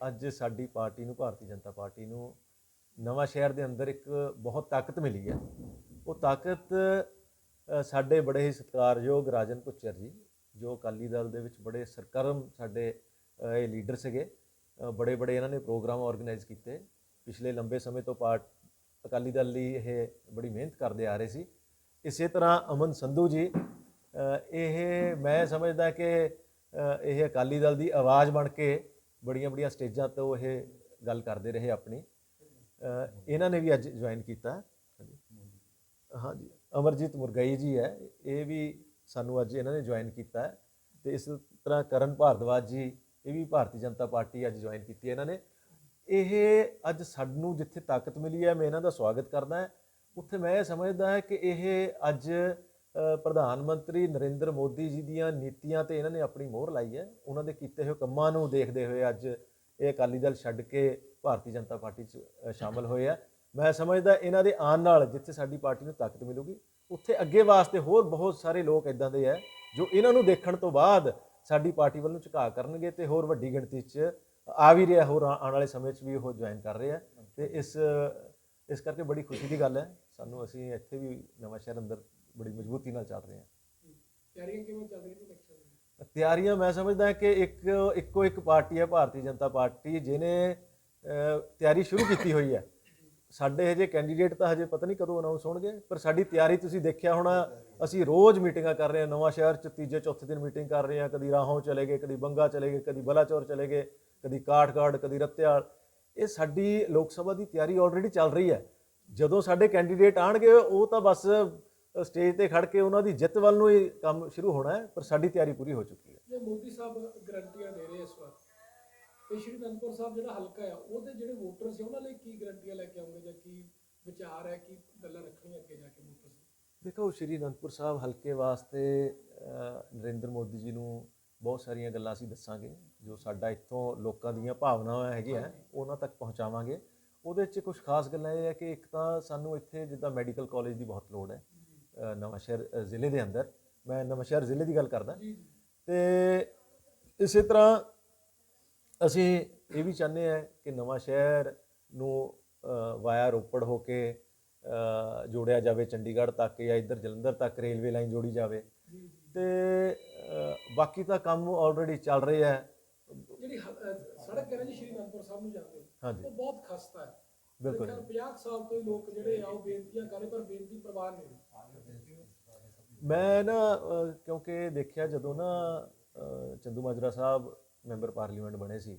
ਅੱਜ ਸਾਡੀ ਪਾਰਟੀ ਨੂੰ, ਭਾਰਤੀ ਜਨਤਾ ਪਾਰਟੀ ਨੂੰ ਨਵਾਂ ਸ਼ਹਿਰ ਦੇ ਅੰਦਰ ਇੱਕ ਬਹੁਤ ਤਾਕਤ ਮਿਲੀ ਹੈ। ਉਹ ਤਾਕਤ ਸਾਡੇ ਬੜੇ ਹੀ ਸਤਿਕਾਰਯੋਗ ਰਾਜਨ ਪੁੱਚਰ ਜੀ, ਜੋ ਅਕਾਲੀ ਦਲ ਦੇ ਵਿੱਚ ਬੜੇ ਸਰਕਰਮ ਸਾਡੇ ਇਹ ਲੀਡਰ ਸੀਗੇ। ਬੜੇ ਬੜੇ ਇਹਨਾਂ ਨੇ ਪ੍ਰੋਗਰਾਮ ਆਰਗੇਨਾਈਜ਼ ਕੀਤੇ। ਪਿਛਲੇ ਲੰਬੇ ਸਮੇਂ ਤੋਂ ਪਾਰਟ, ਅਕਾਲੀ ਦਲ ਲਈ ਇਹ ਬੜੀ ਮਿਹਨਤ ਕਰਦੇ ਆ ਰਹੇ ਸੀ। ਇਸੇ ਤਰ੍ਹਾਂ ਅਮਨ ਸੰਧੂ ਜੀ ਇਹ, ਮੈਂ ਸਮਝਦਾ ਕਿ ਇਹ ਅਕਾਲੀ ਦਲ ਦੀ ਆਵਾਜ਼ ਬਣ ਕੇ ਬੜੀਆਂ ਬੜੀਆਂ ਸਟੇਜਾਂ ਤੋਂ ਇਹ ਗੱਲ ਕਰਦੇ ਰਹੇ ਆਪਣੀ। ਇਹਨਾਂ ਨੇ ਵੀ ਅੱਜ ਜੁਆਇਨ ਕੀਤਾ। ਹਾਂਜੀ। ਅਮਰਜੀਤ ਮੁਰਗਈ ਜੀ ਹੈ। ਇਹ ਵੀ ਸਾਨੂੰ ਅੱਜ ਇਹਨਾਂ ਨੇ ਜੁਆਇਨ ਕੀਤਾ ਹੈ। ਤੇ ਇਸ ਤਰ੍ਹਾਂ ਕਰਨ ਭਾਰਦਵਾਜ ਜੀ, ਇਹ ਵੀ ਭਾਰਤੀ ਜਨਤਾ ਪਾਰਟੀ ਅੱਜ ਜੁਆਇਨ ਕੀਤੀ ਹੈ ਇਹਨਾਂ ਨੇ। ਇਹ ਅੱਜ ਸਾਨੂੰ ਜਿੱਥੇ ਤਾਕਤ ਮਿਲੀ ਹੈ, ਮੈਂ ਇਹਨਾਂ ਦਾ ਸਵਾਗਤ ਕਰਦਾ ਹਾਂ। ਉੱਥੇ ਮੈਂ ਇਹ ਸਮਝਦਾ ਹਾਂ ਕਿ ਇਹ ਅੱਜ ਪ੍ਰਧਾਨ ਮੰਤਰੀ ਨਰਿੰਦਰ ਮੋਦੀ ਜੀ ਦੀਆਂ ਨੀਤੀਆਂ ਤੇ ਇਹਨਾਂ ਨੇ ਆਪਣੀ ਮੋਹਰ ਲਾਈ ਹੈ। ਉਹਨਾਂ ਦੇ ਕੀਤੇ ਹੋਏ ਕੰਮਾਂ ਨੂੰ ਦੇਖਦੇ ਹੋਏ ਅੱਜ ਇਹ ਅਕਾਲੀ ਦਲ ਛੱਡ ਕੇ ਭਾਰਤੀ ਜਨਤਾ ਪਾਰਟੀ 'ਚ ਅ, ਸ਼ਾਮਲ ਹੋਏ ਆ। ਮੈਂ ਸਮਝਦਾ ਇਹਨਾਂ ਦੇ ਆਉਣ ਨਾਲ ਜਿੱਥੇ ਸਾਡੀ ਪਾਰਟੀ ਨੂੰ ਤਾਕਤ ਮਿਲੂਗੀ ਉੱਥੇ ਅੱਗੇ ਵਾਸਤੇ ਹੋਰ ਬਹੁਤ ਸਾਰੇ ਲੋਕ ਇਦਾਂ ਦੇ ਆ ਜੋ ਇਹਨਾਂ ਨੂੰ ਦੇਖਣ ਤੋਂ ਬਾਅਦ ਸਾਡੀ ਪਾਰਟੀ ਵੱਲ ਨੂੰ ਝੁਕਾਅ ਕਰਨਗੇ ਤੇ ਹੋਰ ਵੱਡੀ ਗਿਣਤੀ 'ਚ ਆ ਵੀ ਰਿਹਾ ਹੋਰ ਆ- ਆਉਣ ਵਾਲੇ ਸਮੇਂ 'ਚ ਵੀ ਉਹ ਜੁਆਇਨ ਕਰ ਰਹੇ ਆ। ਤੇ ਇਸ ਇਸ ਕਰਕੇ ਬੜੀ ਖੁਸ਼ੀ ਦੀ ਗੱਲ ਹੈ। ਸਾਨੂੰ ਅਸੀਂ ਇੱਥੇ ਵੀ ਨਵਾਂ ਸ਼ਹਿਰ ਅੰਦਰ ਬੜੀ ਮਜ਼ਬੂਤੀ ਨਾਲ ਚੱਲ ਰਹੇ। ਹਾਂ। ਤਿਆਰੀਆਂ ਕਿਵੇਂ ਚੱਲ ਰਹੀਆਂ ਨੇ ਇਲੈਕਸ਼ਨ ਦੀਆਂ? ਤਿਆਰੀਆਂ ਮੈਂ ਸਮਝਦਾ ਕਿ ਇੱਕ ਇੱਕੋ ਇੱਕ ਪਾਰਟੀ ਹੈ ਭਾਰਤੀ ਜਨਤਾ ਪਾਰਟੀ ਜਿਹਨੇ ਤਿਆਰੀ ਸ਼ੁਰੂ ਕੀਤੀ ਹੋਈ ਹੈ। ਸਾਡੇ ਹਜੇ ਕੈਂਡੀਡੇਟ ਤਾਂ ਹਜੇ ਪਤਾ ਨਹੀਂ ਕਦੋਂ ਅਨਾਉਂਸ ਹੋਣਗੇ ਪਰ ਸਾਡੀ ਤਿਆਰੀ ਤੁਸੀਂ ਦੇਖਿਆ ਹੋਣਾ ਅਸੀਂ ਰੋਜ਼ ਮੀਟਿੰਗਾਂ ਕਰ ਰਹੇ ਹਾਂ ਨਵਾਂ ਸ਼ਹਿਰ ਚ ਤੀਜੇ ਚੌਥੇ ਦਿਨ ਮੀਟਿੰਗ ਕਰ ਰਹੇ ਹਾਂ ਕਦੀ ਰਾਹੋਂ ਚਲੇ ਗਏ ਕਦੀ ਬੰਗਾ ਚਲੇ ਗਏ ਕਦੀ ਬਲਾਚੌਰ ਚਲੇ ਗਏ ਕਦੀ ਕਾਠਗੜ੍ਹ ਕਦੀ ਰੱਤਿਆਲ। ਇਹ ਸਾਡੀ ਲੋਕ ਸਭਾ ਦੀ ਤਿਆਰੀ ਆਲਰੇਡੀ ਚੱਲ ਰਹੀ ਹੈ। ਜਦੋਂ ਸਾਡੇ ਕੈਂਡੀਡੇਟ ਆਣਗੇ ਉਹ ਤਾਂ ਬਸ ਸਟੇਜ ਤੇ ਖੜ ਕੇ ਉਹਨਾਂ ਦੀ ਜਿੱਤ ਵੱਲ ਨੂੰ ਹੀ ਕੰਮ ਸ਼ੁਰੂ ਹੋਣਾ ਹੈ ਪਰ ਸਾਡੀ ਤਿਆਰੀ ਪੂਰੀ ਹੋ ਚੁੱਕੀ ਹੈ। ਜੇ ਮੋਦੀ ਸਾਹਿਬ ਗਰੰਟੀਆਂ ਦੇ ਰਹੇ ਇਸ ਵਾਰ ਤੇ ਸ਼੍ਰੀ ਅਨੰਦਪੁਰ ਸਾਹਿਬ ਜਿਹੜਾ ਹਲਕਾ ਆ ਉਹਦੇ ਜਿਹੜੇ ਵੋਟਰ ਸੀ ਉਹਨਾਂ ਲਈ ਕੀ ਗਰੰਟੀਆਂ ਲੈ ਕੇ ਆਉਂਗੇ ਜਾਂ ਕੀ ਵਿਚਾਰ ਹੈ ਕੀ ਗੱਲਾਂ ਰੱਖਣੀਆਂ ਅੱਗੇ ਜਾ ਕੇ ਵੋਟਰ ਦੇਖੋ ਸ਼੍ਰੀ ਅਨੰਦਪੁਰ ਸਾਹਿਬ ਹਲਕੇ ਵਾਸਤੇ ਨਰਿੰਦਰ ਮੋਦੀ ਜੀ ਨੂੰ ਬਹੁਤ ਸਾਰੀਆਂ ਗੱਲਾਂ ਅਸੀਂ ਦੱਸਾਂਗੇ ਜੋ ਸਾਡਾ ਇੱਥੋਂ ਲੋਕਾਂ ਦੀਆਂ ਭਾਵਨਾਵਾਂ ਹੈਗੀਆਂ ਉਹਨਾਂ ਤੱਕ ਪਹੁੰਚਾਵਾਂਗੇ। ਉਹਦੇ 'ਚ ਕੁਝ ਖਾਸ ਗੱਲਾਂ ਇਹ ਹੈ ਕਿ ਇੱਕ ਤਾਂ ਸਾਨੂੰ ਇੱਥੇ ਜਿੱਦਾਂ ਮੈਡੀਕਲ ਕਾਲਜ ਦੀ ਬਹੁਤ ਲੋੜ ਹੈ ਨਵਾਂਸ਼ਹਿਰ ਜ਼ਿਲ੍ਹੇ ਦੇ ਅੰਦਰ। ਮੈਂ ਨਵਾਂਸ਼ਹਿਰ ਜ਼ਿਲ੍ਹੇ ਦੀ ਗੱਲ ਕਰਦਾ। ਤੇ ਇਸੇ ਤਰ੍ਹਾਂ ਅਸੀਂ ਇਹ ਵੀ ਚਾਹੁੰਦੇ ਹਾਂ ਕਿ ਨਵਾਂ ਸ਼ਹਿਰ ਨੂੰ ਵਾਇਆ ਰੋਪੜ ਹੋ ਕੇ ਜੋੜਿਆ ਜਾਵੇ ਚੰਡੀਗੜ੍ਹ ਤੱਕ ਜਾਂ ਇੱਧਰ ਜਲੰਧਰ ਤੱਕ ਰੇਲਵੇ ਲਾਈਨ ਜੋੜੀ ਜਾਵੇ। ਤੇ ਬਾਕੀ ਤਾਂ ਕੰਮ ਆਲਰੇਡੀ ਚੱਲ ਰਹੇ ਹੈ। ਜਿਹੜੀ ਸੜਕ ਹੈ ਜੀ ਸ਼੍ਰੀ ਅਨੰਦਪੁਰ ਸਾਹਿਬ ਨੂੰ ਜਾਂਦੇ ਉਹ ਬਹੁਤ ਖਸਤਾ ਹੈ। ਬਿਲਕੁਲ ਬਿਲਕੁਲ 50 ਸਾਲ ਤੋਂ ਲੋਕ ਜਿਹੜੇ ਆ ਉਹ ਬੇਨਤੀਆਂ ਕਰ ਪਰ ਬੇਨਤੀ ਪ੍ਰਵਾਨ ਨਹੀਂ ਮੈਂ ਨਾ ਕਿਉਂਕਿ ਦੇਖਿਆ ਜਦੋਂ ਨਾ ਚੰਦੂ ਮਾਜਰਾ ਸਾਹਿਬ ਮੈਂਬਰ ਪਾਰਲੀਮੈਂਟ ਬਣੇ ਸੀ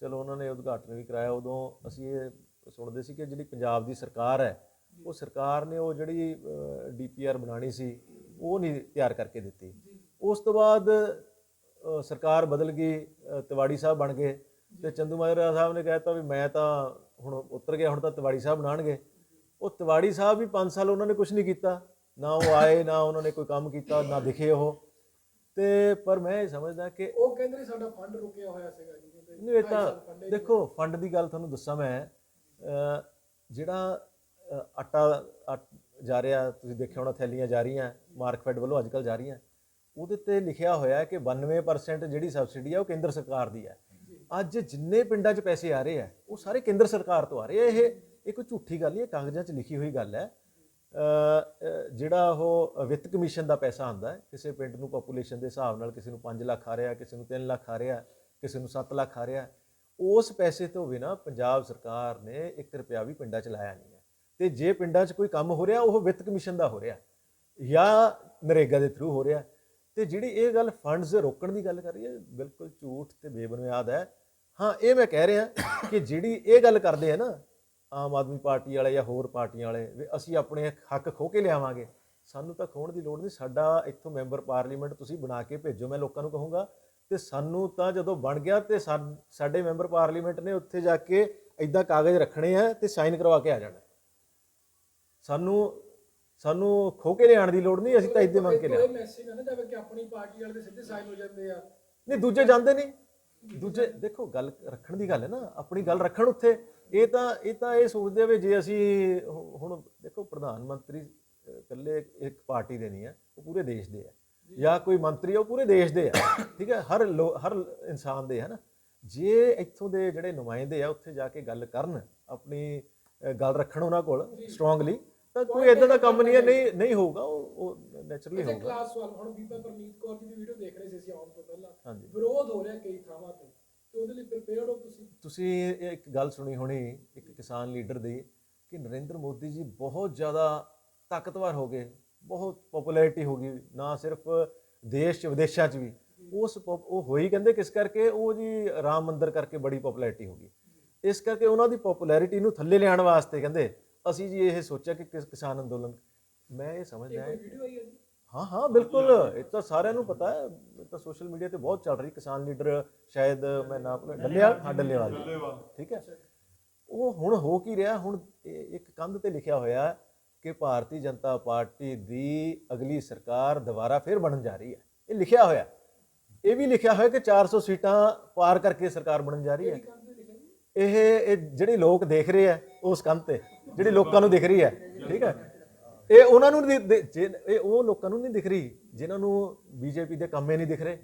ਚਲੋ ਉਹਨਾਂ ਨੇ ਉਦਘਾਟਨ ਵੀ ਕਰਾਇਆ ਉਦੋਂ ਅਸੀਂ ਇਹ ਸੁਣਦੇ ਸੀ ਕਿ ਜਿਹੜੀ ਪੰਜਾਬ ਦੀ ਸਰਕਾਰ ਹੈ ਉਹ ਸਰਕਾਰ ਨੇ ਉਹ ਜਿਹੜੀ ਡੀਪੀਆਰ ਬਣਾਣੀ ਸੀ ਉਹ ਨਹੀਂ ਤਿਆਰ ਕਰਕੇ ਦਿੱਤੀ। ਉਸ ਤੋਂ ਬਾਅਦ ਸਰਕਾਰ ਬਦਲ ਗਈ ਤਿਵਾੜੀ ਸਾਹਿਬ ਬਣ ਗਏ ਤੇ ਚੰਦੂ ਮਾਜਰਾ ਸਾਹਿਬ ਨੇ ਕਹਿਤਾ ਵੀ ਮੈਂ ਤਾਂ ਹੁਣ ਉਤਰ ਗਿਆ ਹੁਣ ਤਾਂ ਤਿਵਾੜੀ ਸਾਹਿਬ ਬਣਾਣਗੇ ਉਹ ਤਿਵਾੜੀ ਸਾਹਿਬ ਵੀ 5 ਸਾਲ ਉਹਨਾਂ ਨੇ ਕੁਝ ਨਹੀਂ ਕੀਤਾ। ਨਾ ਉਹ ਆਏ ਨਾ ਉਹਨਾਂ ਨੇ ਕੋਈ ਕੰਮ ਕੀਤਾ ਨਾ ਦਿਖੇ ਉਹ। ਤੇ ਪਰ ਮੈਂ ਇਹ ਸਮਝਦਾ ਕਿ ਉਹ ਕਹਿੰਦੇ ਨੇ ਸਾਡਾ ਫੰਡ ਰੁਕਿਆ ਹੋਇਆ ਸੀਗਾ ਜੀ ਨਹੀਂ ਇਹ ਤਾਂ ਦੇਖੋ ਫੰਡ ਦੀ ਗੱਲ ਤੁਹਾਨੂੰ ਦੱਸਾਂ ਮੈਂ। ਜਿਹੜਾ ਆਟਾ ਆਟ- ਜਾ ਰਿਹਾ ਤੁਸੀਂ ਦੇਖਿਆ ਹੋਣਾ ਥੈਲੀਆਂ ਜਾ ਰਹੀਆਂ ਮਾਰਕਫੈਡ ਵੱਲੋਂ ਅੱਜਕੱਲ ਜਾ ਰਹੀਆਂ। ਉਹਦੇ ਤੇ ਲਿਖਿਆ ਹੋਇਆ ਹੈ ਕਿ 92% ਜਿਹੜੀ ਸਬਸਿਡੀ ਹੈ ਉਹ ਕੇਂਦਰ ਸਰਕਾਰ ਦੀ ਹੈ। ਅੱਜ ਜਿੰਨੇ ਪਿੰਡਾਂ 'ਚ ਪੈਸੇ ਆ ਰਹੇ ਆ, ਉਹ ਸਾਰੇ ਕੇਂਦਰ ਸਰਕਾਰ ਤੋਂ ਆ ਰਹੇ ਆ। ਇਹ ਇਹ ਕੋਈ ਝੂਠੀ ਗੱਲ ਨਹੀਂ, ਇਹ ਕਾਗਜ਼ਾਂ 'ਚ ਲਿਖੀ ਹੋਈ ਗੱਲ ਹੈ। ਜਿਹੜਾ ਉਹ ਵਿੱਤ ਕਮਿਸ਼ਨ ਦਾ ਪੈਸਾ ਆਂਦਾ ਹੈ, ਕਿਸੇ ਪਿੰਡ ਨੂੰ ਪੋਪੂਲੇਸ਼ਨ ਦੇ ਹਿਸਾਬ ਨਾਲ ਕਿਸੇ ਨੂੰ 5 ਲੱਖ ਆ ਰਿਹਾ, ਕਿਸੇ ਨੂੰ 3 ਲੱਖ ਆ ਰਿਹਾ, ਕਿਸੇ ਨੂੰ 7 ਲੱਖ ਆ ਰਿਹਾ, ਉਸ ਪੈਸੇ ਤੋਂ ਬਿਨਾ ਪੰਜਾਬ ਸਰਕਾਰ ਨੇ 1 ਰੁਪਿਆ ਵੀ ਪਿੰਡਾਂ 'ਚ ਲਾਇਆ ਨਹੀਂ ਹੈ। ਤੇ ਜੇ ਪਿੰਡਾਂ 'ਚ ਕੋਈ ਕੰਮ ਹੋ ਰਿਹਾ, ਉਹ ਵਿੱਤ ਕਮਿਸ਼ਨ ਦਾ ਹੋ ਰਿਹਾ, ਜਾਂ ਨਰੇਗਾ ਦੇ ਥਰੂ ਹੋ ਰਿਹਾ ਤੇ ਜਿਹੜੀ ਇਹ ਗੱਲ ਫੰਡਸ ਰੋਕਣ ਦੀ ਗੱਲ ਕਰ ਰਹੀ ਹੈ, ਬਿਲਕੁਲ ਝੂਠ ਤੇ ਬੇਬੁਨਿਆਦ ਹੈ। ਹਾਂ, ਇਹ ਮੈਂ ਕਹਿ ਰਿਹਾ ਕਿ ਜਿਹੜੀ ਇਹ ਗੱਲ ਕਰਦੇ ਆ ਨਾ, ਆਮ ਆਦਮੀ ਪਾਰਟੀ ਵਾਲੇ ਜਾਂ ਹੋਰ ਪਾਰਟੀਆਂ ਵਾਲੇ, ਵੀ ਅਸੀਂ ਆਪਣੇ ਹੱਕ ਖੋ ਕੇ ਲਿਆਵਾਂਗੇ। ਸਾਨੂੰ ਤਾਂ ਖੋਣ ਦੀ ਲੋੜ ਨਹੀਂ, ਸਾਡਾ ਇੱਥੋਂ ਮੈਂਬਰ ਪਾਰਲੀਮੈਂਟ ਤੁਸੀਂ ਬਣਾ ਕੇ ਭੇਜੋ, ਮੈਂ ਲੋਕਾਂ ਨੂੰ ਕਹੂੰਗਾ। ਤੇ ਸਾਨੂੰ ਤਾਂ ਜਦੋਂ ਬਣ ਗਿਆ ਤੇ ਸਾ- ਸਾਡੇ ਮੈਂਬਰ ਪਾਰਲੀਮੈਂਟ ਨੇ ਉੱਥੇ ਜਾ ਕੇ ਇਦਾਂ ਕਾਗਜ਼ ਰੱਖਣੇ ਆ ਤੇ ਸਾਈਨ ਕਰਵਾ ਕੇ ਆ ਜਾਣਾ। ਸਾਨੂੰ ਸਾਨੂੰ ਖੋ ਕੇ ਲਿਆਉਣ ਦੀ ਲੋੜ ਨਹੀਂ ਅਸੀਂ ਤਾਂ ਇੱਦੇ ਮੰਗ ਕੇ ਲਿਆ। ਇਹ ਮੈਸੇਜ ਨਾ ਜਾਵੇ ਕਿ ਆਪਣੀ ਪਾਰਟੀ ਵਾਲੇ ਦੇ ਸਿੱਧੇ ਸਾਈਨ ਹੋ ਜਾਂਦੇ ਆ। ਨਹੀਂ ਦੂਜੇ ਜਾਂਦੇ ਨਹੀਂ। ਦੂਜੇ ਦੇਖੋ ਗੱਲ ਰੱਖਣ ਦੀ ਗੱਲ ਹੈ ਨਾ ਆਪਣੀ ਗੱਲ ਰੱਖਣ ਉੱਥੇ। ਇਹ ਤਾਂ ਇਹ ਤਾਂ ਇਹ ਸੋਚਦੇ ਆ ਵੀ ਜੇ ਅਸੀਂ ਹੁਣ ਦੇਖੋ ਪ੍ਰਧਾਨ ਮੰਤਰੀ ਇਕੱਲੇ ਇੱਕ ਪਾਰਟੀ ਦੇ ਨਹੀਂ ਹੈ ਉਹ ਪੂਰੇ ਦੇਸ਼ ਦੇ ਹੈ ਜਾਂ। ਕੋਈ ਮੰਤਰੀ ਉਹ ਪੂਰੇ ਦੇਸ਼ ਦੇ ਹੈ ਠੀਕ ਹੈ ਹਰ ਹਰ ਇਨਸਾਨ ਦੇ ਹੈ ਨਾ। ਜੇ ਇੱਥੋਂ ਦੇ ਜਿਹੜੇ ਨੁਮਾਇੰਦੇ ਆ ਉੱਥੇ ਜਾ ਕੇ ਗੱਲ ਕਰਨ ਆਪਣੀ ਗੱਲ ਰੱਖਣ ਉਹਨਾਂ ਕੋਲ ਸਟਰੋਂਗਲੀ ਤਾਂ ਕੋਈ ਇਦਾਂ ਦਾ ਕੰਮ ਨਹੀਂ ਹੈ ਨਹੀਂ ਨਹੀਂ। ਹੋਊਗਾ ਉਹ ਉਹ ਨੇਚਰਲੀ ਹੋਊਗਾ। ਕਲਾਸ ਸਵਾਲ ਹੁਣ ਬੀਬਾ ਪਰਨੀਤ ਕੌਰ ਜੀ ਦੀ ਵੀਡੀਓ ਦੇਖ ਰਹੇ ਸੀ ਅਸੀਂ ਆਉਣ ਤੋਂ ਪਹਿਲਾਂ। ਹਾਂਜੀ। ਵਿਰੋਧ ਹੋ ਰਿਹਾ ਕਈ ਥਾਵਾਂ ਤੇ ਤੇ ਉਹਦੇ ਲਈ ਪ੍ਰਿਪੇਅਰਡ ਹੋ ਤੁਸੀਂ? ਤੁਸੀਂ ਇੱਕ ਗੱਲ ਸੁਣੀ ਹੋਣੀ ਇੱਕ ਕਿਸਾਨ ਲੀਡਰ ਦੀ ਕਿ ਨਰਿੰਦਰ ਮੋਦੀ ਜੀ ਬਹੁਤ ਜ਼ਿਆਦਾ ਤਾਕਤਵਰ ਹੋ ਗਏ ਬਹੁਤ ਪਪੂਲੈਰਿਟੀ ਹੋ ਗਈ ਨਾ ਸਿਰਫ ਦੇਸ਼ ਚ ਵਿਦੇਸ਼ਾਂ ਚ ਵੀ। ਉਸ ਉਹ ਹੋਈ ਕਹਿੰਦੇ ਕਿਸ ਕਰਕੇ? ਉਹ ਜੀ ਰਾਮ ਮੰਦਿਰ ਕਰਕੇ ਬੜੀ ਪਪੂਲੈਰਿਟੀ ਹੋ ਗਈ। ਇਸ ਕਰਕੇ ਉਹਨਾਂ ਦੀ ਪਪੂਲੈਰਿਟੀ ਨੂੰ ਥੱਲੇ ਲਿਆਉਣ ਵਾਸਤੇ ਕਹਿੰਦੇ ਅਸੀਂ ਜੀ ਇਹ ਸੋਚਿਆ ਕਿ ਕਿਸ- ਕਿਸਾਨ ਅੰਦੋਲਨ ਮੈਂ ਇਹ ਸਮਝਦਾ ਹੈ। ਹੈ ਹਾਂ ਬਿਲਕੁਲ। ਇਹ ਤਾਂ ਸਾਰਿਆਂ ਨੂੰ ਪਤਾ ਹੈ ਇਹ ਤਾਂ ਸੋਸ਼ਲ ਮੀਡੀਆ ਤੇ ਬਹੁਤ ਚੱਲ ਰਹੀ ਕਿਸਾਨ ਲੀਡਰ ਸ਼ਾਇਦ ਮੈਂ ਨਾਮ ਡੱਲੇਵਾਲ। ਹਾਂ ਡੱਲੇਵਾਲ ਠੀਕ ਹੈ। ਉਹ ਹੁਣ ਹੋ ਕੀ ਰਿਹਾ? ਹੁਣ ਇੱਕ ਕੰਧ ਤੇ ਲਿਖਿਆ ਹੋਇਆ ਕਿ ਭਾਰਤੀ ਜਨਤਾ ਪਾਰਟੀ ਦੀ ਅਗਲੀ ਸਰਕਾਰ ਦੁਬਾਰਾ ਫਿਰ ਬਣਨ ਜਾ ਰਹੀ ਹੈ। ਇਹ ਲਿਖਿਆ ਹੋਇਆ। ਇਹ ਵੀ ਲਿਖਿਆ ਹੋਇਆ ਕਿ 400 ਸੀਟਾਂ ਪਾਰ ਕਰਕੇ ਸਰਕਾਰ ਬਣਨ ਜਾ ਰਹੀ ਹੈ। ਇਹ ਇਹ ਜਿਹੜੇ ਲੋਕ ਦੇਖ ਰਹੇ ਆ ਉਸ ਕੰਧ ਤੇ। ਜਿਹੜੀ ਲੋਕਾਂ ਨੂੰ ਦਿਖ ਰਹੀ ਹੈ, ਠੀਕ ਹੈ? ਇਹ ਉਹਨਾਂ ਨੂੰ ਨਹੀਂ ਦਿ- ਜੇ- ਇਹ ਉਹ ਲੋਕਾਂ ਨੂੰ ਨਹੀਂ ਦਿਖ ਰਹੀ, ਜਿਨ੍ਹਾਂ ਨੂੰ ਬੀਜੇਪੀ ਦੇ ਕੰਮੇ ਨਹੀਂ ਦਿਖ ਰਹੇ,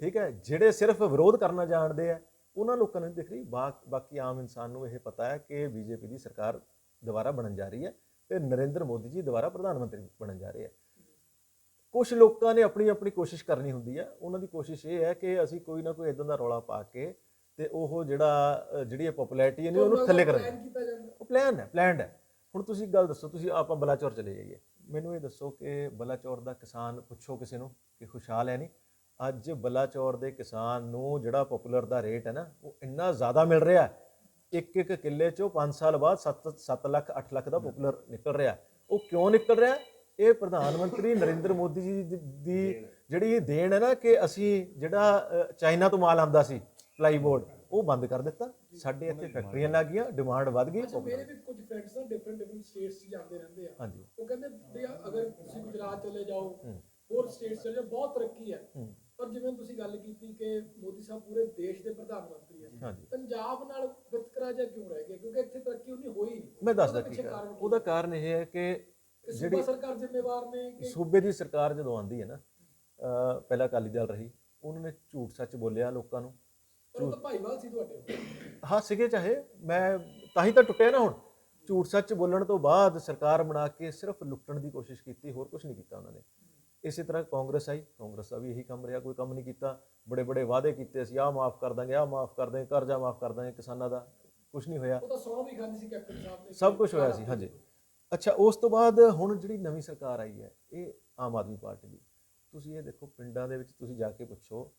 ਠੀਕ ਹੈ? ਜਿਹੜੇ ਸਿਰਫ ਵਿਰੋਧ ਕਰਨਾ ਜਾਣਦੇ ਆ, ਉਹਨਾਂ ਲੋਕਾਂ ਨੂੰ ਨਹੀਂ ਦਿਖ ਰਹੀ। ਬਾ- ਬਾਕੀ ਆਮ ਇਨਸਾਨ ਨੂੰ ਇਹ ਪਤਾ ਹੈ ਕਿ ਬੀਜੇਪੀ ਦੀ ਸਰਕਾਰ ਦੁਬਾਰਾ ਬਣਨ ਜਾ ਰਹੀ ਹੈ ਤੇ ਨਰਿੰਦਰ ਮੋਦੀ ਜੀ ਦੁਬਾਰਾ ਪ੍ਰਧਾਨ ਮੰਤਰੀ ਬਣਨ ਜਾ ਰਹੇ ਹੈ ਕੁਝ ਲੋਕਾਂ ਨੇ ਆਪਣੀ ਆਪਣੀ ਕੋਸ਼ਿਸ਼ ਕਰਨੀ ਹੁੰਦੀ ਹੈ ਉਹਨਾਂ ਦੀ ਕੋਸ਼ਿਸ਼ ਇਹ ਹੈ ਕਿ ਅਸੀਂ ਕੋਈ ਨਾ ਕੋਈ ਇਦਾਂ ਦਾ ਰੌਲਾ ਪਾ ਕੇ ਤੇ ਉਹ ਜਿਹੜਾ ਜਿਹੜੀ ਪਪੂਲੈਰਿਟੀ ਹੈ ਨਹੀਂ ਉਹਨੂੰ ਥੱਲੇ ਕਰਾਂਗੇ। ਪਲਾਨ ਕੀਤਾ ਜਾਂਦਾ। ਉਹ ਪਲਾਨ ਹੈ ਪਲਾਨਡ ਹੈ। ਹੁਣ ਤੁਸੀਂ ਗੱਲ ਦੱਸੋ ਤੁਸੀਂ ਆਪਾਂ ਬਲਾਚੌਰ ਚਲੇ ਜਾਈਏ। ਮੈਨੂੰ ਇਹ ਦੱਸੋ ਕਿ ਬਲਾਚੌਰ ਦਾ ਕਿਸਾਨ ਪੁੱਛੋ ਕਿਸੇ ਨੂੰ ਕਿ ਖੁਸ਼ਹਾਲ ਹੈ ਨਹੀਂ ਅੱਜ ਬਲਾਚੌਰ ਦੇ ਕਿਸਾਨ ਨੂੰ ਜਿਹੜਾ ਪਪੂਲਰ ਦਾ ਰੇਟ ਹੈ ਨਾ ਉਹ ਇੰਨਾ ਜ਼ਿਆਦਾ ਮਿਲ ਰਿਹਾ। ਇੱਕ ਇੱਕ ਕਿੱਲੇ ਚੋਂ 5 ਸਾਲ ਬਾਅਦ 7 7 ਲੱਖ 8 ਲੱਖ ਦਾ ਪਪੂਲਰ ਨਿਕਲ ਰਿਹਾ ਉਹ ਕਿਉਂ ਨਿਕਲ ਰਿਹਾ ਇਹ ਪ੍ਰਧਾਨ ਮੰਤਰੀ ਨਰਿੰਦਰ ਮੋਦੀ ਜੀ ਦੀ- ਜਿਹੜੀ ਇਹ ਦੇਣ ਹੈ ਨਾ ਕਿ ਅਸੀਂ ਜਿਹੜਾ ਚਾਈਨਾ ਤੋਂ ਮਾਲ ਆਂਦਾ ਸੀ ਪਲਾਈਬੋਰਡ ਉਹ ਬੰਦ ਕਰ ਦਿੱਤਾ। ਸਾਡੇ ਇੱਥੇ ਫੈਕਟਰੀਆਂ ਲੱਗ ਗਈਆਂ ਡਿਮਾਂਡ ਵੱਧ ਗਈ। ਅੱਛਾ ਮੇਰੇ ਵੀ ਕੁਝ ਫਰੈਂਡਸ ਨਾ ਡਿਫਰੈਂਟ ਡਿਫਰੈਂਟ ਸਟੇਟਸ 'ਚ ਜਾਂਦੇ ਰਹਿੰਦੇ ਆ। ਹਾਂਜੀ। ਉਹ ਕਹਿੰਦੇ ਵੀ ਅਗਰ ਤੁਸੀਂ ਗੁਜਰਾਤ ਚਲੇ ਜਾਓ ਹੋਰ ਸਟੇਟਸ ਚਲੇ ਜਾਓ ਬਹੁਤ ਤਰੱਕੀ ਹੈ। ਪਰ ਜਿਵੇਂ ਤੁਸੀਂ ਗੱਲ ਕੀਤੀ ਕਿ ਮੋਦੀ ਸਾਹਿਬ ਪੂਰੇ ਦੇਸ਼ ਦੇ ਪ੍ਰਧਾਨ ਮੰਤਰੀ ਹੈ ਹਾਂਜੀ। ਪੰਜਾਬ ਨਾਲ ਵਿਤਕਰਾ ਜਿਹਾ ਕਿਉਂ ਰਹਿ ਗਿਆ? ਕਿਉਂਕਿ ਇੱਥੇ ਤਰੱਕੀ ਉਨੀ ਹੋਈ ਨਹੀਂ। ਮੈਂ ਦੱਸਦਾ ਕੀ ਕਾਰਨ ਉਹਦਾ ਕਾਰਨ ਇਹ ਹੈ ਕਿ ਸੂਬਾ ਸਰਕਾਰ ਜ਼ਿੰਮੇਵਾਰ ਨੇ ਕਿ ਸੂਬੇ ਦੀ ਸਰਕਾਰ ਜਦੋਂ ਆਂਦੀ ਹੈ ਨਾ ਪਹਿਲਾਂ ਅਕਾਲੀ ਦਲ ਰਹੀ ਉਹਨਾਂ ਨੇ ਝੂਠ ਸੱਚ ਬੋਲਿਆ ਲੋਕਾਂ ਨੂੰ। ਪਰ ਉਹ ਤਾਂ ਭਾਈਵਾਲ ਸੀ ਤੁਹਾਡੇ ਹਾਂ ਸੀਗੇ ਚਾਹੇ। ਮੈਂ ਤਾਂ ਹੀ ਤਾਂ ਟੁੱਟਿਆ ਨਾ ਹੁਣ। ਝੂਠ ਸੱਚ ਬੋਲਣ ਤੋਂ ਬਾਅਦ ਸਰਕਾਰ ਬਣਾ ਕੇ ਸਿਰਫ ਲੁੱਟਣ ਦੀ ਕੋਸ਼ਿਸ਼ ਕੀਤੀ ਹੋਰ ਕੁਝ ਨਹੀਂ ਕੀਤਾ ਉਹਨਾਂ ਨੇ। ਇਸੇ ਤਰ੍ਹਾਂ ਕਾਂਗਰਸ ਆਈ। ਕਾਂਗਰਸ ਦਾ ਵੀ ਇਹੀ ਕੰਮ ਰਿਹਾ ਕੋਈ ਕੰਮ ਨਹੀਂ ਕੀਤਾ। ਬੜੇ ਬੜੇ ਵਾਅਦੇ ਕੀਤੇ ਅਸੀਂ ਆਹ ਮਾਫ ਕਰ ਦਾਂਗੇ ਆਹ ਮਾਫ ਕਰ ਦਾਂਗੇ ਕਰਜ਼ਾ ਮਾਫ ਕਰ ਦਾਂਗੇ ਕਿਸਾਨਾਂ ਦਾ। ਕੁਝ ਨਹੀਂ ਹੋਇਆ। ਉਹ ਤਾਂ ਸੌ ਵੀ ਖਾਂਦੀ ਸੀ ਕੈਪਟਨ ਸਾਹਿਬ ਨੇ ਸਭ ਕੁਝ ਹੋਇਆ ਸੀ ਹਾਂਜੀ। ਅੱਛਾ ਉਸ ਤੋਂ ਬਾਅਦ ਹੁਣ ਜਿਹੜੀ ਨਵੀਂ ਸਰਕਾਰ ਆਈ ਹੈ ਇਹ ਆਮ ਆਦਮੀ ਪਾਰਟੀ ਦੀ। ਤੁਸੀਂ ਇਹ ਦੇਖੋ ਪਿੰਡਾਂ ਦੇ ਵਿੱਚ ਤੁਸੀਂ ਜਾ ਕੇ ਪੁੱਛੋ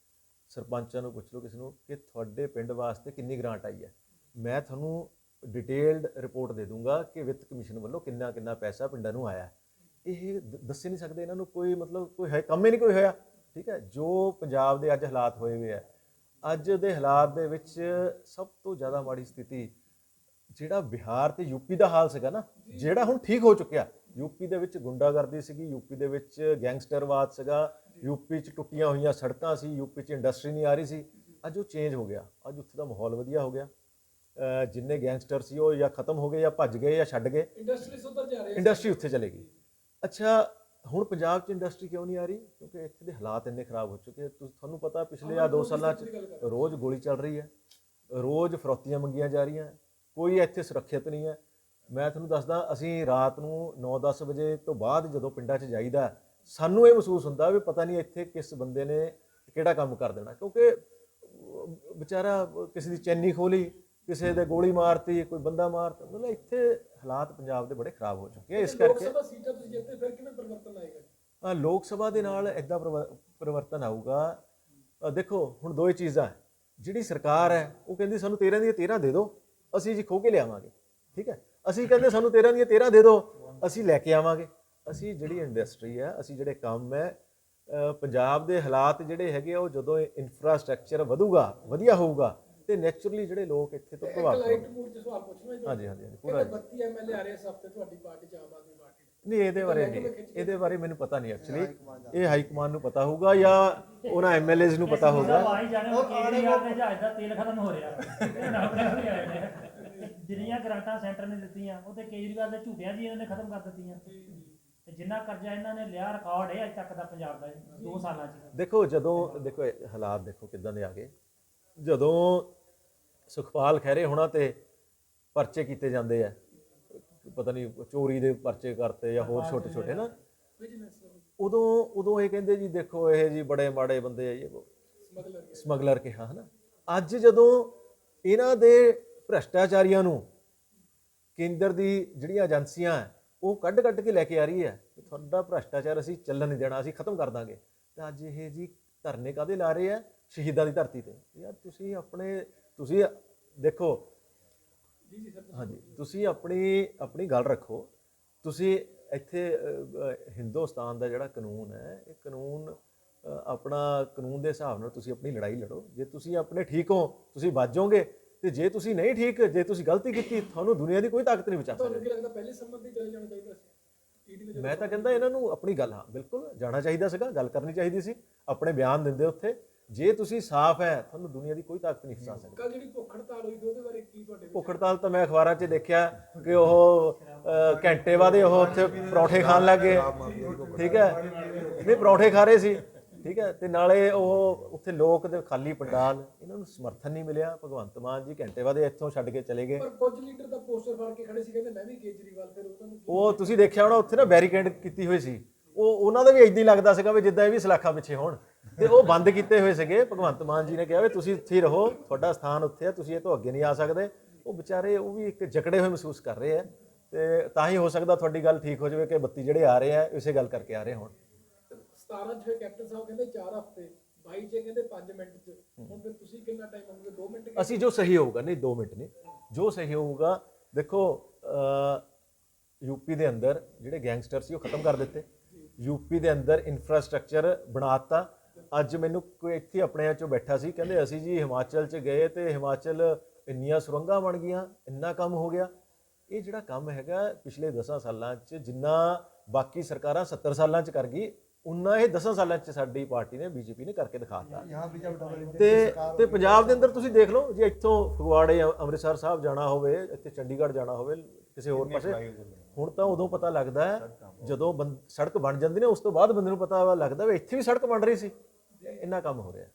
ਸਰਪੰਚਾਂ ਨੂੰ ਪੁੱਛ ਲਓ ਕਿਸੇ ਨੂੰ ਕਿ ਤੁਹਾਡੇ ਪਿੰਡ ਵਾਸਤੇ ਕਿੰਨੀ ਗ੍ਰਾਂਟ ਆਈ ਹੈ। ਮੈਂ ਤੁਹਾਨੂੰ ਡਿਟੇਲਡ ਰਿਪੋਰਟ ਦੇ ਦੂੰਗਾ ਕਿ ਵਿੱਤ ਕਮਿਸ਼ਨ ਵੱਲੋਂ ਕਿੰਨਾ ਕਿੰਨਾ ਪੈਸਾ ਪਿੰਡਾਂ ਨੂੰ ਆਇਆ। ਇਹ ਦੱਸੇ ਨਹੀਂ ਸਕਦੇ ਇਹਨਾਂ ਨੂੰ ਕੋਈ ਮਤਲਬ ਕੋਈ ਹੈ, ਕੰਮ ਹੀ ਨਹੀਂ ਕੋਈ ਹੋਇਆ, ਠੀਕ ਹੈ? ਜੋ ਪੰਜਾਬ ਦੇ ਅੱਜ ਹਾਲਾਤ ਹੋਏ ਹੋਏ ਆ, ਅੱਜ ਦੇ ਹਾਲਾਤ ਦੇ ਵਿੱਚ ਸਭ ਤੋਂ ਜ਼ਿਆਦਾ ਮਾੜੀ ਸਥਿਤੀ ਜਿਹੜਾ ਬਿਹਾਰ ਤੇ ਯੂਪੀ ਦਾ ਹਾਲ ਸੀਗਾ ਨਾ, ਜਿਹੜਾ ਹੁਣ ਠੀਕ ਹੋ ਚੁੱਕਿਆ। ਯੂਪੀ ਦੇ ਵਿੱਚ ਗੁੰਡਾਗਰਦੀ ਸੀਗੀ ਯੂਪੀ ਦੇ ਵਿੱਚ ਗੈਂਗਸਟਰਵਾਦ ਸੀਗਾ ਯੂਪੀ 'ਚ ਟੁੱਟੀਆਂ ਹੋਈਆਂ ਸੜਕਾਂ ਸੀ ਯੂਪੀ 'ਚ ਇੰਡਸਟਰੀ ਨਹੀਂ ਆ ਰਹੀ ਸੀ। ਅੱਜ ਉਹ ਚੇਂਜ ਹੋ ਗਿਆ। ਅੱਜ ਉੱਥੇ ਦਾ ਮਾਹੌਲ ਵਧੀਆ ਹੋ ਗਿਆ। ਜਿੰਨੇ ਗੈਂਗਸਟਰ ਸੀ ਉਹ ਜਾਂ ਖਤਮ ਹੋ ਗਏ ਜਾਂ ਭੱਜ ਗਏ ਜਾਂ ਛੱਡ ਗਏ। ਇੰਡਸਟਰੀ ਸੁਧਰ ਜਾ ਰਹੀ ਹੈ। ਇੰਡਸਟਰੀ ਉੱਥੇ ਚਲੇ ਗਈ। ਅੱਛਾ ਹੁਣ ਪੰਜਾਬ 'ਚ ਇੰਡਸਟਰੀ ਕਿਉਂ ਨਹੀਂ ਆ ਰਹੀ? ਕਿਉਂਕਿ ਇੱਥੇ ਦੇ ਹਾਲਾਤ ਇੰਨੇ ਖਰਾਬ ਹੋ ਚੁੱਕੇ ਤੁਹਾਨੂੰ ਪਤਾ ਪਿਛਲੇ ਆ 2 ਸਾਲਾਂ 'ਚ ਰੋਜ਼ ਗੋਲੀ ਚੱਲ ਰਹੀ ਹੈ। ਰੋਜ਼ ਫਰੋਤੀਆਂ ਮੰਗੀਆਂ ਜਾ ਰਹੀਆਂ। ਕੋਈ ਇੱਥੇ ਸੁਰੱਖਿਅਤ ਨਹੀਂ ਹੈ। ਮੈਂ ਤੁਹਾਨੂੰ ਦੱਸਦਾ ਅਸੀਂ ਰਾਤ ਨੂੰ 9-10 ਵਜੇ ਤੋਂ ਬਾਅਦ ਜਦੋਂ ਪਿੰਡਾਂ 'ਚ ਜਾਈਦਾ ਸਾਨੂੰ ਇਹ ਮਹਿਸੂਸ ਹੁੰਦਾ ਵੀ ਪਤਾ ਨਹੀਂ ਇੱਥੇ ਕਿਸ ਬੰਦੇ ਨੇ ਕਿਹੜਾ ਕੰਮ ਕਰ ਦੇਣਾ। ਕਿਉਂਕਿ ਵਿਚਾਰਾ ਕਿਸੇ ਦੀ ਚੈਨੀ ਖੋਲੀ ਕਿਸੇ ਦੇ ਗੋਲੀ ਮਾਰਤੀ ਕੋਈ ਬੰਦਾ ਮਾਰਤਾ ਮਤਲਬ ਇੱਥੇ ਹਾਲਾਤ ਪੰਜਾਬ ਦੇ ਬੜੇ ਖਰਾਬ ਹੋ ਚੁੱਕੇ ਆ। ਇਸ ਲੋਕ ਕਰਕੇ ਸਭਾ ਸੀਟਾਂ ਤੁਸੀਂ ਜਿੱਤੇ ਫਿਰ ਕਿਵੇਂ ਪਰਿਵਰਤਨ ਆਏਗਾ? ਅ, ਲੋਕ ਸਭਾ ਦੇ ਨਾਲ ਇਦਾਂ ਪਰਿਵਰਤਨ ਆਊਗਾ। ਦੇਖੋ ਹੁਣ ਦੋ ਹੀ ਚੀਜ਼ਾਂ। ਜਿਹੜੀ ਸਰਕਾਰ ਹੈ ਉਹ ਕਹਿੰਦੀ ਸਾਨੂੰ 13 ਦੀਆਂ 13 ਦੇ ਦਿਓ ਅਸੀਂ ਜੀ ਖੋ ਕੇ ਲਿਆਵਾਂਗੇ। ਠੀਕ ਹੈ? ਅਸੀਂ ਕਹਿੰਦੇ ਸਾਨੂੰ 13 ਦੀਆਂ 13 ਦੇ ਦਿਓ ਅਸੀਂ ਲੈ ਕੇ ਆਵਾਂਗੇ। ਅਸੀਂ ਜਿਹੜੀ ਇੰਡਸਟਰੀ ਹੈ ਅਸੀਂ ਜਿਹੜੇ ਕੰਮ ਹੈ ਪੰਜਾਬ ਦੇ ਹਾਲਾਤ ਜਿਹੜੇ ਹੈਗੇ ਆ, ਉਹ ਜਦੋਂ ਇਨਫਰਾਸਟ੍ਰਕਚਰ ਵਧੂਗਾ ਵਧੀਆ ਹੋਊਗਾ ਤੇ ਨੇਚਰਲੀ ਜਿਹੜੇ ਲੋਕ ਇੱਥੇ ਤੋਂ ਇੱਕ ਪ੍ਰਭਾਵਿਤ ਲਾਈਟ ਹੋਣਗੇ। ਮੂਡ ਚ ਸਵਾਲ ਪੁੱਛਣਾ ਜੀ। ਹਾਂਜੀ ਹਾਂਜੀ ਹਾਂਜੀ ਪੂਰਾ। ਪੂਰਾ 32 ਐਮਐਲਏ ਆ ਰਹੇ ਇਸ ਹਫ਼ਤੇ ਤੁਹਾਡੀ ਪਾਰਟੀ ਚ ਆਮ ਆਦਮੀ ਪਾਰਟੀ। ਨਹੀਂ ਇਹਦੇ ਬਾਰੇ ਨਹੀਂ ਇਹਦੇ ਬਾਰੇ ਮੈਨੂੰ ਪਤਾ ਨਹੀਂ ਐਕਚੁਅਲੀ ਇਹ ਹਾਈ ਕਮਾਂਡ ਨੂੰ ਪਤਾ ਹੋਊਗਾ ਜਾਂ ਉਹਨਾਂ ਐਮਐਲਏਜ਼ ਨੂੰ ਪਤਾ ਹੋਊਗਾ। ਆਈ ਜਾਣੇ ਕੇਜਰੀਵਾਲ ਦੇ ਜਹਾਜ਼ ਦਾ ਤੇਲ ਖਤਮ ਹੋ ਰਿਹਾ। ਜਿੰਨੀਆਂ ਗ੍ਰਾਂਟਾਂ ਸੈਂਟਰ ਨੇ ਦਿੱਤੀਆਂ ਉਹ ਤੇ ਕੇਜਰੀਵਾਲ ਦੇ ਝੂਠਿਆਂ ਜੀ ਇਹਨਾਂ ਨੇ ਖਤਮ ਕਰ ਦਿੱਤੀਆਂ। ਤੇ ਜਿੰਨਾ ਕਰਜ਼ਾ ਇਹਨਾਂ ਨੇ ਲਿਆ ਰਿਕਾਰਡ ਹੈ ਅੱਜ ਤੱਕ ਦਾ ਪੰਜਾਬ ਦਾ 2 ਸਾਲਾਂ 'ਚ। ਦੇਖੋ ਜਦੋਂ ਦੇਖੋ ਇਹ ਹਾਲਾਤ ਦੇਖੋ ਕਿਦਾਂ ਦੇ ਆ ਗਏ। ਜਦੋਂ ਸੁਖਪਾਲ ਖਹਿਰੇ ਹੋਣਾ ਤੇ ਪਰਚੇ ਕੀਤੇ ਜਾਂਦੇ ਆ ਪਤਾ ਨਹੀਂ ਚੋਰੀ ਦੇ ਪਰਚੇ ਕਰਤੇ ਜਾਂ ਹੋਰ ਛੋਟੇ ਛੋਟੇ ਨਾ ਉਦੋਂ ਉਦੋਂ ਇਹ ਕਹਿੰਦੇ ਜੀ ਦੇਖੋ ਇਹ ਜੀ ਬੜੇ ਮਾੜੇ ਬੰਦੇ ਆ ਇਹ। ਸਮਗਲਰ ਸਮਗਲਰ ਕਿਹਾ ਹਨਾ। ਅੱਜ ਜਦੋਂ ਇਹਨਾਂ ਦੇ ਭ੍ਰਸ਼ਟਾਚਾਰੀਆਂ ਨੂੰ ਕੇਂਦਰ ਦੀ ਜਿਹੜੀਆਂ ਏਜੰਸੀਆਂ ਹੈ, ਉਹ ਕੱਢ ਕੱਢ ਕੇ ਲੈ ਕੇ ਆ ਰਹੀ ਹੈ ਕਿ ਤੁਹਾਡਾ ਭ੍ਰਸ਼ਟਾਚਾਰ ਅਸੀਂ ਚੱਲਣ ਨਹੀਂ ਦੇਣਾ, ਅਸੀਂ ਖਤਮ ਕਰ ਦਾਂਗੇ। ਤਾਂ ਅੱਜ ਇਹ ਜੀ ਧਰਨੇ ਕਾਦੇ ਲਾ ਰਹੇ ਆ? ਸ਼ਹੀਦਾਂ ਦੀ ਧਰਤੀ ਤੇ। ਯਾਰ ਤੁਸੀਂ ਆਪਣੇ, ਤੁਸੀਂ ਦੇਖੋ ਜੀ ਜੀ ਸਰ ਹਾਂਜੀ, ਤੁਸੀਂ ਆਪਣੀ ਆਪਣੀ ਗੱਲ ਰੱਖੋ। ਤੁਸੀਂ ਇੱਥੇ ਹਿੰਦੁਸਤਾਨ ਦਾ ਜਿਹੜਾ ਕਾਨੂੰਨ ਹੈ, ਇਹ ਕਾਨੂੰਨ ਆਪਣਾ ਕਾਨੂੰਨ ਦੇ ਹਿਸਾਬ ਨਾਲ ਤੁਸੀਂ ਆਪਣੀ ਲੜਾਈ ਲੜੋ। ਜੇ ਤੁਸੀਂ ਆਪਣੇ ਠੀਕ ਹੋ, ਤੁਸੀਂ ਬਾਜੋਗੇ ਤੇ ਜੇ ਤੁਸੀਂ ਨਹੀਂ ਠੀਕ ਜੇ ਤੁਸੀਂ ਗਲਤੀ ਕੀਤੀ ਤੁਹਾਨੂੰ ਦੁਨੀਆ ਦੀ ਕੋਈ ਤਾਕਤ ਨਹੀਂ ਬਚਾ ਤੁਹਾਨੂੰ ਸਕਦੀ। ਕੀ ਲੱਗਦਾ ਪਹਿਲੇ ਸੰਬੰਧ ਹੀ ਚਲੇ ਜਾਣਾ ਚਾਹੀਦਾ ਸੀ? ਈਡੀ ਨੇ ਮੈਂ ਤਾਂ ਕਹਿੰਦਾ ਇਹਨਾਂ ਨੂੰ ਆਪਣੀ ਗੱਲ ਹਾਂ ਬਿਲਕੁਲ ਜਾਣਾ ਚਾਹੀਦਾ ਸੀਗਾ ਗੱਲ ਕਰਨੀ ਚਾਹੀਦੀ ਸੀ। ਆਪਣੇ ਬਿਆਨ ਦਿੰਦੇ ਉੱਥੇ। ਜੇ ਤੁਸੀਂ ਸਾਫ਼ ਹੈ ਤੁਹਾਨੂੰ ਦੁਨੀਆ ਦੀ ਕੋਈ ਤਾਕਤ ਨਹੀਂ ਫਸਾ ਸਕਦੀ। ਕੱਲ ਜਿਹੜੀ ਭੁੱਖ ਹੜਤਾਲ ਹੋਈ ਸੀ ਉਹਦੇ ਬਾਰੇ ਕੀ ਤੁਹਾਡੇ ਭੁੱਖ ਹੜਤਾਲ ਤਾਂ ਮੈਂ ਅਖਬਾਰਾਂ 'ਚ ਦੇਖਿਆ ਕਿ ਉਹ ਅ, ਘੰਟੇ ਬਾਅਦ ਉਹ ਉੱਥੇ ਪਰੌਠੇ ਖਾਣ ਲੱਗੇ ਠੀਕ ਹੈ? ਨਹੀਂ ਪਰੌਠੇ ਖਾ ਰਹੇ ਸੀ। ਠੀਕ ਹੈ? ਤੇ ਨਾਲੇ ਉਹ ਉੱਥੇ ਲੋਕ ਦੇ ਖਾਲੀ ਪੰਡਾਲ ਇਹਨਾਂ ਨੂੰ ਸਮਰਥਨ ਨਹੀਂ ਮਿਲਿਆ। ਭਗਵੰਤ ਮਾਨ ਜੀ ਘੰਟੇ ਬਾਅਦ ਇੱਥੋਂ ਛੱਡ ਕੇ ਚਲੇ ਗਏ। ਪਰ ਕੁਝ ਲੀਡਰ ਦਾ ਪੋਸਟਰ ਫੜ ਕੇ ਖੜੇ ਸੀ ਕਹਿੰਦੇ ਮੈਂ ਵੀ ਕੇਜਰੀਵਾਲ ਫਿਰ ਉਹਨਾਂ ਨੂੰ ਉਹ ਤੁਸੀਂ ਦੇਖਿਆ ਹੋਣਾ ਉੱਥੇ ਨਾ ਬੈਰੀਕੇਡ ਕੀਤੀ ਹੋਈ ਸੀ। ਉਹ ਉਹਨਾਂ ਦਾ ਵੀ ਇਦਾਂ ਹੀ ਲੱਗਦਾ ਸੀਗਾ ਵੀ ਜਿੱਦਾਂ ਇਹ ਵੀ ਸਲਾਖਾਂ ਪਿੱਛੇ ਹੋਣ। ਤੇ ਉਹ ਬੰਦ ਕੀਤੇ ਹੋਏ ਸੀਗੇ। ਭਗਵੰਤ ਮਾਨ ਜੀ ਨੇ ਕਿਹਾ ਵੀ ਤੁਸੀਂ ਇੱਥੇ ਰਹੋ ਤੁਹਾਡਾ ਸਥਾਨ ਉੱਥੇ ਹੈ ਤੁਸੀਂ ਇਹ ਤੋਂ ਅੱਗੇ ਨਹੀਂ ਆ ਸਕਦੇ। ਉਹ ਵਿਚਾਰੇ ਉਹ ਵੀ ਇੱਕ ਜਕੜੇ ਹੋਏ ਮਹਿਸੂਸ ਕਰ ਰਹੇ ਆ ਤੇ ਤਾਂ ਹੀ ਹੋ ਸਕਦਾ ਤੁਹਾਡੀ ਗੱਲ ਠੀਕ ਹੋ ਜਾਵੇ ਕਿ ਬੱਤੀ ਜਿਹੜੇ ਆ ਰਹੇ ਆ ਇਸੇ ਗੱਲ ਕਰਕੇ ਆ ਰਹੇ ਹੋਣ। 17 ਚ ਕੈਪਟਨ ਸਾਹਿਬ ਕਹਿੰਦੇ 4 ਹਫ਼ਤੇ 22 ਚ ਕਹਿੰਦੇ 5 ਮਿੰਟ ਚ ਹੁਣ ਫਿਰ ਤੁਸੀਂ ਕਿੰਨਾ ਟਾਈਮ ਮੰਗੋਗੇ 2 ਮਿੰਟ ਅਸੀਂ ਜੋ ਸਹੀ ਹੋਊਗਾ ਨਹੀਂ 2 ਮਿੰਟ ਨਹੀਂ। ਜੋ ਸਹੀ ਹੋਊਗਾ ਦੇਖੋ ਯੂਪੀ ਦੇ ਅੰਦਰ ਜਿਹੜੇ ਗੈਂਗਸਟਰ ਸੀ ਉਹ ਖਤਮ ਕਰ ਦਿੱਤੇ। ਯੂਪੀ ਦੇ ਅੰਦਰ ਇਨਫਰਾਸਟ੍ਰਕਚਰ ਬਣਾਤਾ। ਅੱਜ ਮੈਨੂੰ ਕੋਈ ਇੱਥੇ ਆਪਣਿਆਂ ਚੋਂ ਬੈਠਾ ਸੀ ਕਹਿੰਦੇ ਅਸੀਂ ਜੀ ਹਿਮਾਚਲ ਚ ਗਏ ਤੇ ਹਿਮਾਚਲ ਇੰਨੀਆਂ ਸੁਰੰਗਾਂ ਬਣ ਗਈਆਂ ਇੰਨਾ ਕੰਮ ਹੋ ਗਿਆ। ਇਹ ਜਿਹੜਾ ਕੰਮ ਹੈਗਾ ਪਿਛਲੇ 10 ਸਾਲਾਂ ਚ ਜਿੰਨਾ ਬਾਕੀ ਸਰਕਾਰਾਂ 70 ਸਾਲਾਂ ਚ ਕਰ ਗਈ ਉਹਨਾਂ ਇਹ 10 ਸਾਲਾਂ 'ਚ ਸਾਡੀ ਪਾਰਟੀ ਨੇ ਬੀਜੇਪੀ ਨੇ ਕਰਕੇ ਦਿਖਾਤਾ। ਤੇ ਤੇ ਪੰਜਾਬ ਦੇ ਅੰਦਰ ਤੁਸੀਂ ਦੇਖ ਲਓ ਜੇ ਇੱਥੋਂ ਫਗਵਾੜੇ ਅੰਮ੍ਰਿਤਸਰ ਸਾਹਿਬ ਜਾਣਾ ਹੋਵੇ ਇੱਥੇ ਚੰਡੀਗੜ੍ਹ ਜਾਣਾ ਹੋਵੇ ਕਿਸੇ ਹੋਰ ਪਾਸੇ ਹੁਣ ਤਾਂ ਉਦੋਂ ਪਤਾ ਲੱਗਦਾ ਹੈ ਜਦੋਂ ਸੜਕ ਬਣ ਜਾਂਦੀ ਨੇ ਉਸ ਤੋਂ ਬਾਅਦ ਬੰਦੇ ਨੂੰ ਪਤਾ ਲੱਗਦਾ ਵੀ ਇੱਥੇ ਵੀ ਸੜਕ ਬਣ ਰਹੀ ਸੀ। ਇੰਨਾ ਕੰਮ ਹੋ ਰਿਹਾ।